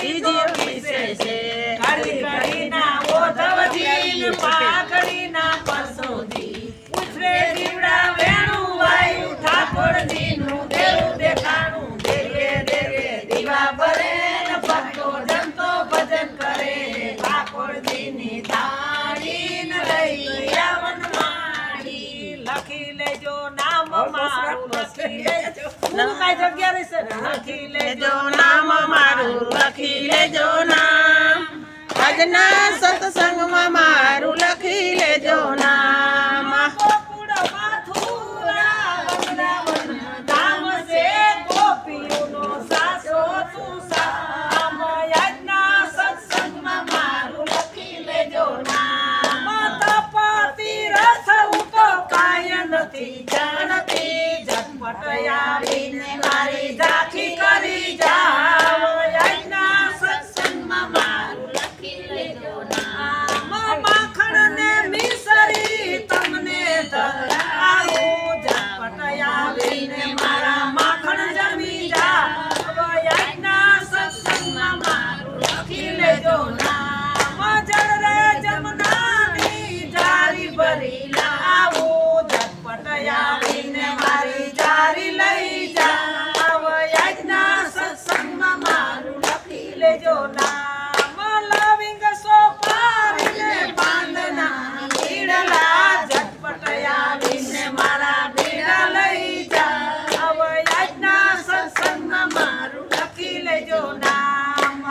બીજી થાળી ને માડી લખી લેજો. નામ મારું લખી જગ્યા રહેશે? લખી લેજો લેજો નામ. આજના સત્સંગમાં મારું લખી લેજો નામ. ગોકુળ મથુરા વૃંદાવન ધામ છે ગોપીઓનો cinema.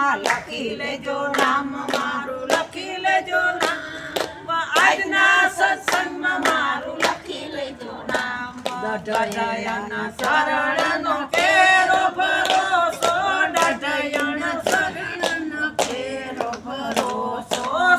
નામ લખી લેજો નામ મારું લખી લેજો નામ આજના સત્સંગમાં મારું લખી લેજો નામ દઢયાના